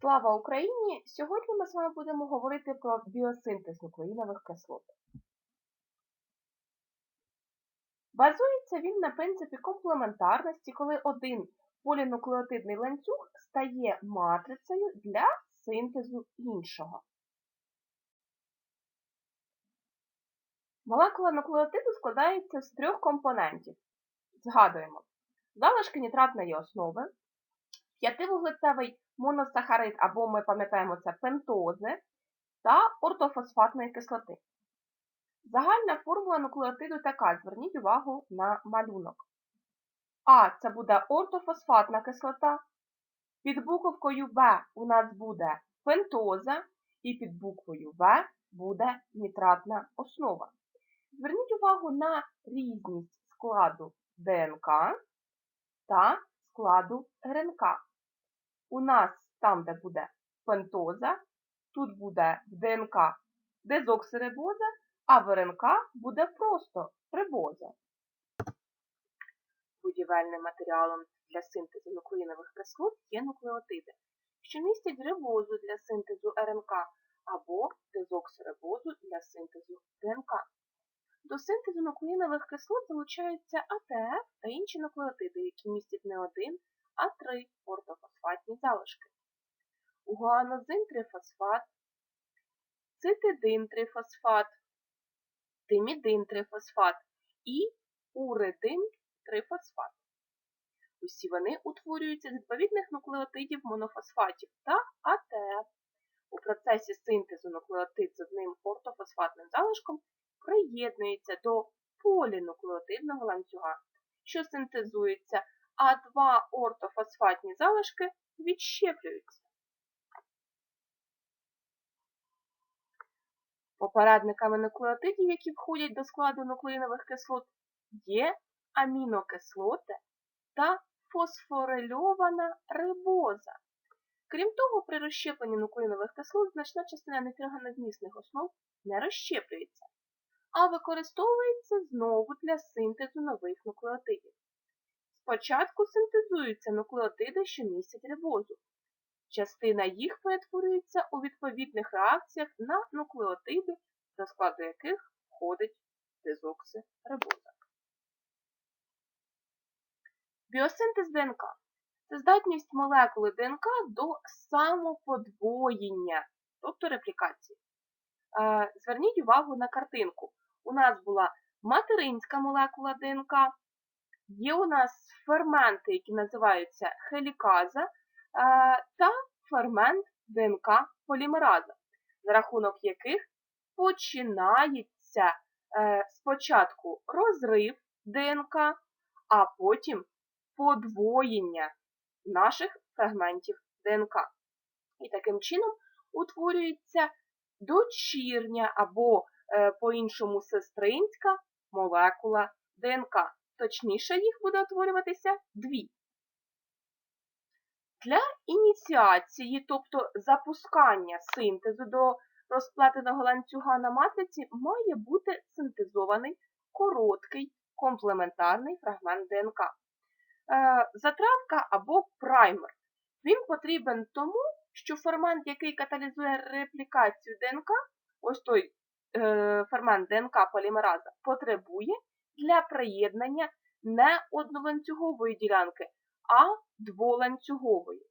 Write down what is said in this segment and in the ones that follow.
Слава Україні! Сьогодні ми з вами будемо говорити про біосинтез нуклеїнових кислот. Базується він на принципі комплементарності, коли один полінуклеотидний ланцюг стає матрицею для синтезу іншого. Молекула нуклеотиду складається з трьох компонентів. Згадуємо залишки нітратної основи, п'ятивуглецевий моносахарид, або ми пам'ятаємо це пентози, та ортофосфатної кислоти. Загальна формула нуклеотиду така, зверніть увагу на малюнок. А це буде ортофосфатна кислота. Під буковкою Б у нас буде пентоза, і під буквою В буде нітратна основа. Зверніть увагу на різність складу ДНК та складу РНК. У нас там, де буде пентоза, тут буде в ДНК дезоксирибоза, а в РНК буде просто рибоза. Будівельним матеріалом для синтезу нуклеїнових кислот є нуклеотиди, що містять рибозу для синтезу РНК або дезоксирибозу для синтезу ДНК. До синтезу нуклеїнових кислот залучаються АТФ та інші нуклеотиди, які містять не один, а три ортофосфатні залишки. Гуанозин-трифосфат, цитидин-трифосфат, тимідин-трифосфат і уредин-трифосфат. Усі вони утворюються з відповідних нуклеотидів монофосфатів та АТФ. У процесі синтезу нуклеотид з одним ортофосфатним залишком приєднується до полінуклеотидного ланцюга, що синтезується, а два ортофосфатні залишки відщеплюються. Попередниками нуклеотидів, які входять до складу нуклеїнових кислот, є амінокислоти та фосфорильована рибоза. Крім того, при розщепленні нуклеїнових кислот значна частина нітрогеновмісних основ не розщеплюється, а використовується знову для синтезу нових нуклеотидів. Спочатку синтезуються нуклеотиди, що містять рибозу. Частина їх перетворюється у відповідних реакціях на нуклеотиди, до складу яких входить дезоксирибоза. Біосинтез ДНК це здатність молекули ДНК до самоподвоєння, тобто реплікації. Е, зверніть увагу на картинку. У нас була материнська молекула ДНК, є у нас ферменти, які називаються хеліказа, е, та фермент ДНК полімераза, за рахунок яких починається е, спочатку розрив ДНК, а потім подвоєння наших фрагментів ДНК. І таким чином утворюється дочірня або, е, по-іншому, сестринська молекула ДНК. Точніше, їх буде утворюватися дві. Для ініціації, тобто запускання синтезу до розплетеного ланцюга на матриці, має бути синтезований короткий комплементарний фрагмент ДНК. Е, затравка або праймер. Він потрібен тому, що фермент, який каталізує реплікацію ДНК, ось той е, фермент ДНК полімераза, потребує для приєднання не одноланцюгової ділянки, а дволанцюгової.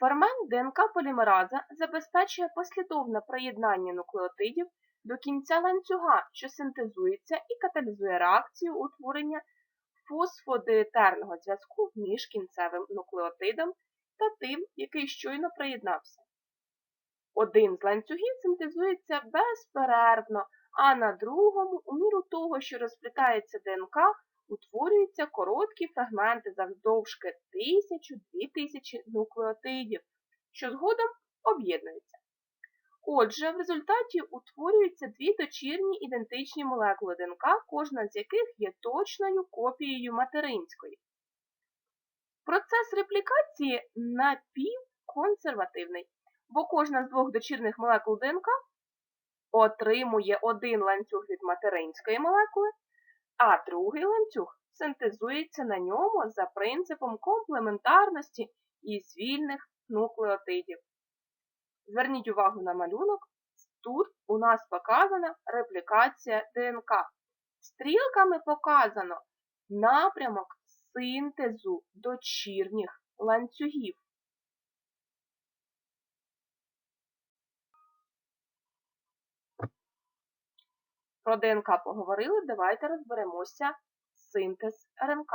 Фермент ДНК полімераза забезпечує послідовне приєднання нуклеотидів до кінця ланцюга, що синтезується і каталізує реакцію утворення фосфодиетерного зв'язку між кінцевим нуклеотидом та тим, який щойно приєднався. Один з ланцюгів синтезується безперервно, а на другому, у міру того, що розплітається ДНК, утворюються короткі фрагменти завдовжки 1000-2000 нуклеотидів, що згодом об'єднуються. Отже, в результаті утворюються дві дочірні ідентичні молекули ДНК, кожна з яких є точною копією материнської. Процес реплікації напівконсервативний, бо кожна з двох дочірних молекул ДНК отримує один ланцюг від материнської молекули, а другий ланцюг синтезується на ньому за принципом комплементарності із вільних нуклеотидів. Зверніть увагу на малюнок. Тут у нас показана реплікація ДНК. Стрілками показано напрямок синтезу дочірніх ланцюгів. Про ДНК поговорили, давайте розберемося синтез РНК.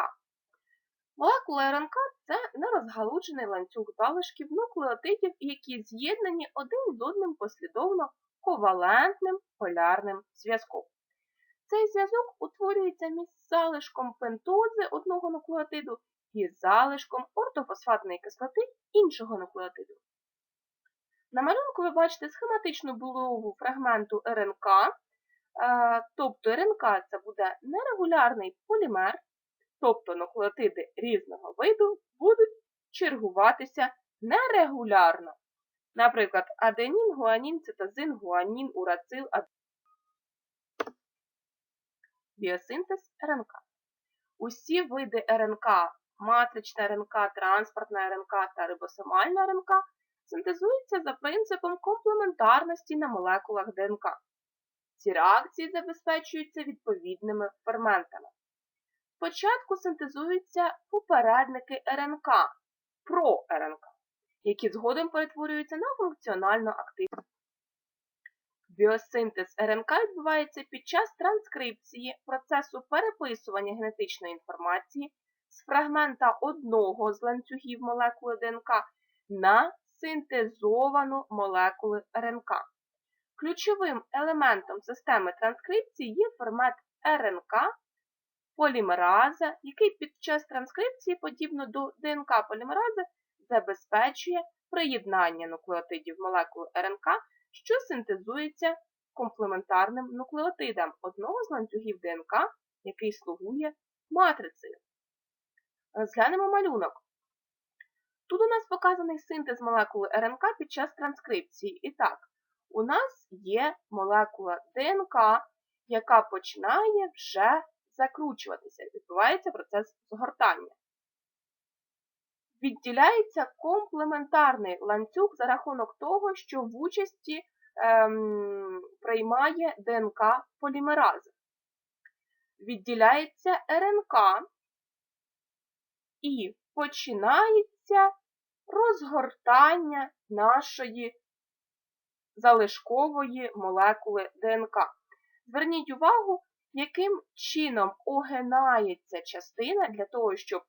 Молекула РНК це нерозгалужений ланцюг залишків нуклеотидів, які з'єднані один з одним послідовно ковалентним полярним зв'язком. Цей зв'язок утворюється між залишком пентози одного нуклеотиду і залишком ортофосфатної кислоти іншого нуклеотиду. На малюнку ви бачите схематичну будову фрагменту РНК, тобто РНК це буде нерегулярний полімер, тобто нуклеотиди різного виду будуть чергуватися нерегулярно. Наприклад, аденін, гуанін, цитозин, гуанін, урацил, аденін. Біосинтез РНК. Усі види РНК, матрична РНК, транспортна РНК та рибосомальна РНК синтезуються за принципом комплементарності на молекулах ДНК. Ці реакції забезпечуються відповідними ферментами. Спочатку синтезуються попередники РНК, про-РНК, які згодом перетворюються на функціонально активні. Біосинтез РНК відбувається під час транскрипції процесу переписування генетичної інформації з фрагмента одного з ланцюгів молекули ДНК на синтезовану молекули РНК. Ключовим елементом системи транскрипції є фермент РНК полімераза, який під час транскрипції, подібно до ДНК полімерази, забезпечує приєднання нуклеотидів молекул РНК, що синтезується комплементарним нуклеотидом одного з ланцюгів ДНК, який слугує матрицею. Розглянемо малюнок. Тут у нас показаний синтез молекули РНК під час транскрипції. І так, у нас є молекула ДНК, яка починає вже закручуватися. Відбувається процес згортання. Відділяється комплементарний ланцюг за рахунок того, що в участі ем, приймає ДНК полімерази. Відділяється РНК і починається розгортання нашої залишкової молекули ДНК. Зверніть увагу, яким чином огинається частина для того, щоб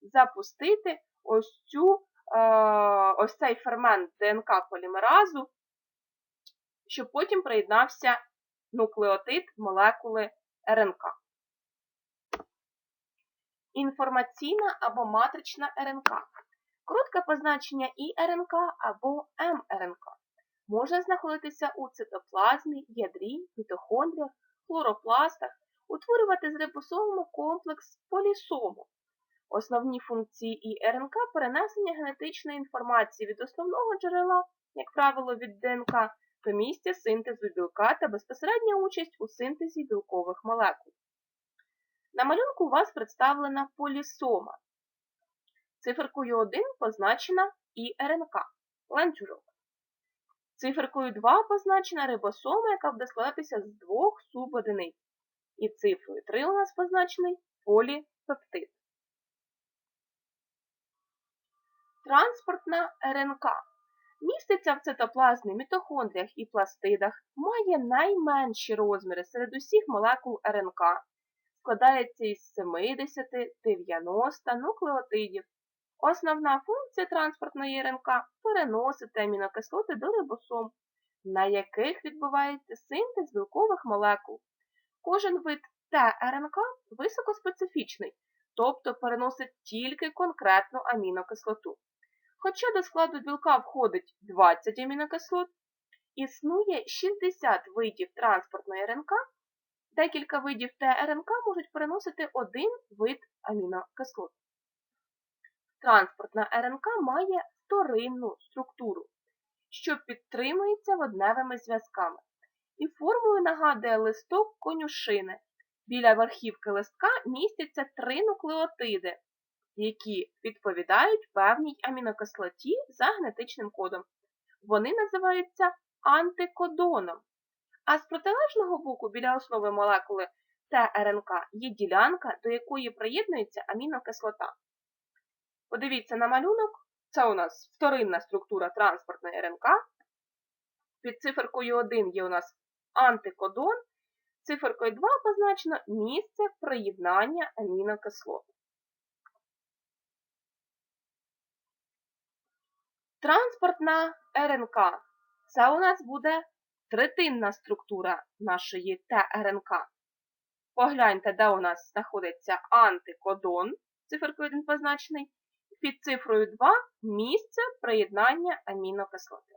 запустити ось цю, е, ось цей фермент ДНК полімеразу, щоб потім приєднався нуклеотид молекули РНК. Інформаційна або матрична РНК. Коротке позначення ІРНК або МРНК може знаходитися у цитоплазмі, ядрі, мітохондріях, хлоропластах, утворювати з рибосомами комплекс полісому. Основні функції ІРНК перенесення генетичної інформації від основного джерела, як правило, від ДНК, до місця синтезу білка та безпосередня участь у синтезі білкових молекул. На малюнку у вас представлена полісома. Циферкою 1 позначена ІРНК ланцюжок. Циферкою 2 позначена рибосома, яка буде складатися з двох субодиниць. І цифрою 3 у нас позначений поліпептид. Транспортна РНК міститься в цитоплазмі, мітохондріях і пластидах, має найменші розміри серед усіх молекул РНК, складається із 70-90 нуклеотидів. Основна функція транспортної РНК переносити амінокислоти до рибосом, на яких відбувається синтез білкових молекул. Кожен вид ТРНК високоспецифічний, тобто переносить тільки конкретну амінокислоту. Хоча до складу білка входить 20 амінокислот, існує 60 видів транспортної РНК, декілька видів ТРНК можуть переносити один вид амінокислот. Транспортна РНК має вторинну структуру, що підтримується водневими зв'язками, і формою нагадує листок конюшини, Біля верхівки листка містяться три нуклеотиди, які відповідають певній амінокислоті за генетичним кодом. Вони називаються антикодоном. А з протилежного боку біля основи молекули ТРНК є ділянка, до якої приєднується амінокислота. Подивіться на малюнок. Це у нас вторинна структура транспортної РНК. Під циферкою 1 є у нас антикодон. Циферкою 2 позначено місце приєднання амінокислот. Транспортна РНК. Це у нас буде третинна структура нашої ТРНК. Погляньте, де у нас знаходиться антикодон, циферкою 1 позначений, під цифрою 2 місце приєднання амінокислоти.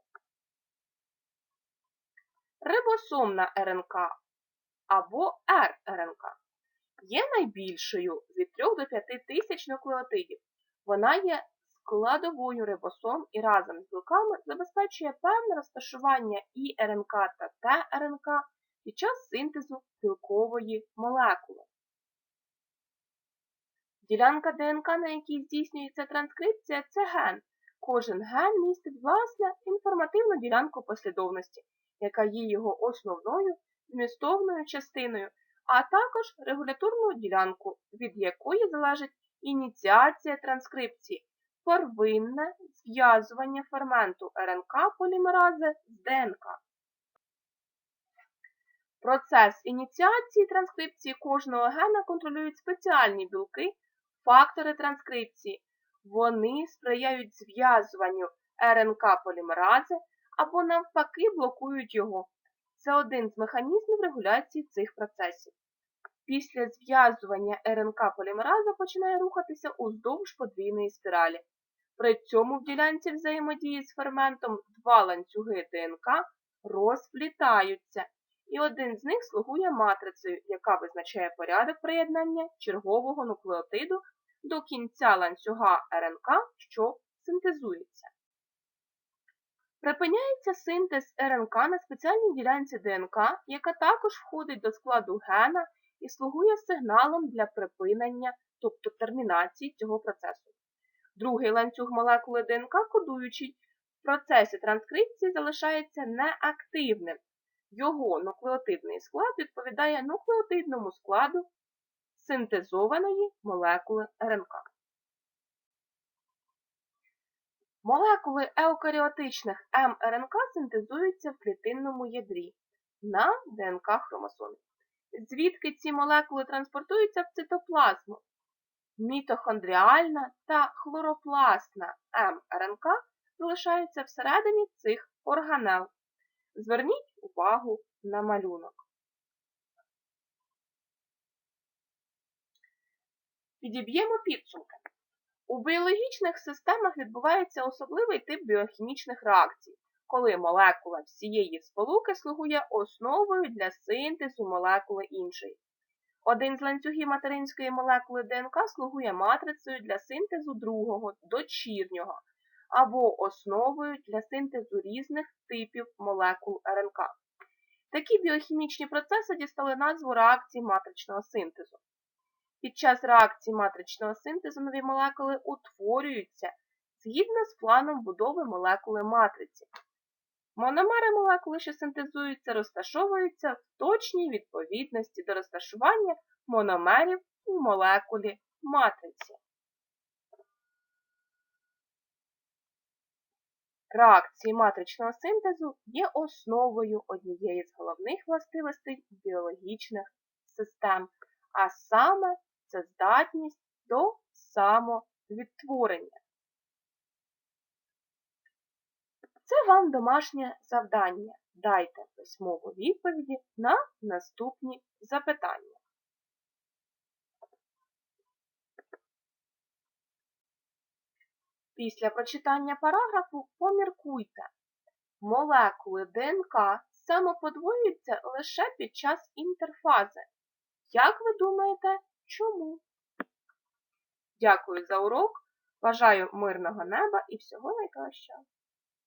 Рибосомна РНК або рРНК є найбільшою від 3 до 5 тисяч нуклеотидів. Вона є складовою рибосом і разом з білками забезпечує певне розташування і РНК та ТРНК під час синтезу білкової молекули. Ділянка ДНК, на якій здійснюється транскрипція, це ген. Кожен ген містить власне інформативну ділянку послідовності, яка є його основною змістовною частиною, а також регуляторну ділянку, від якої залежить ініціація транскрипції, первинне зв'язування ферменту РНК полімерази з ДНК. Процес ініціації транскрипції кожного гена контролюють спеціальні білки, фактори транскрипції. Вони сприяють зв'язуванню РНК полімерази або навпаки блокують його. Це один з механізмів регуляції цих процесів. Після зв'язування РНК полімераза починає рухатися уздовж подвійної спіралі. При цьому в ділянці взаємодії з ферментом два ланцюги ДНК розплітаються, і один з них слугує матрицею, яка визначає порядок приєднання чергового нуклеотиду до кінця ланцюга РНК, що синтезується. Припиняється синтез РНК на спеціальній ділянці ДНК, яка також входить до складу гена і слугує сигналом для припинення, тобто термінації цього процесу. Другий ланцюг молекули ДНК, кодуючий в процесі транскрипції, залишається неактивним. Його нуклеотидний склад відповідає нуклеотидному складу синтезованої молекули РНК. Молекули еукаріотичних мРНК синтезуються в клітинному ядрі на ДНК хромосомі. Звідки ці молекули транспортуються в цитоплазму? Мітохондріальна та хлоропластна мРНК залишаються всередині цих органел. Зверніть увагу на малюнок. Підіб'ємо підсумки. У біологічних системах відбувається особливий тип біохімічних реакцій, коли молекула всієї сполуки слугує основою для синтезу молекули іншої. Один з ланцюгів материнської молекули ДНК слугує матрицею для синтезу другого, дочірнього, або основою для синтезу різних типів молекул РНК. Такі біохімічні процеси дістали назву реакції матричного синтезу. Під час реакції матричного синтезу нові молекули утворюються згідно з планом будови молекули матриці. Мономери молекули, що синтезуються, розташовуються в точній відповідності до розташування мономерів у молекулі матриці. Реакції матричного синтезу є основою однієї з головних властивостей біологічних систем, а саме це здатність до самовідтворення. Це вам домашнє завдання. Дайте письмову відповіді на наступні запитання. Після прочитання параграфу поміркуйте. Молекули ДНК самоподвоюються лише під час інтерфази. Як ви думаєте, чому? Дякую за урок. Бажаю мирного неба і всього найкращого.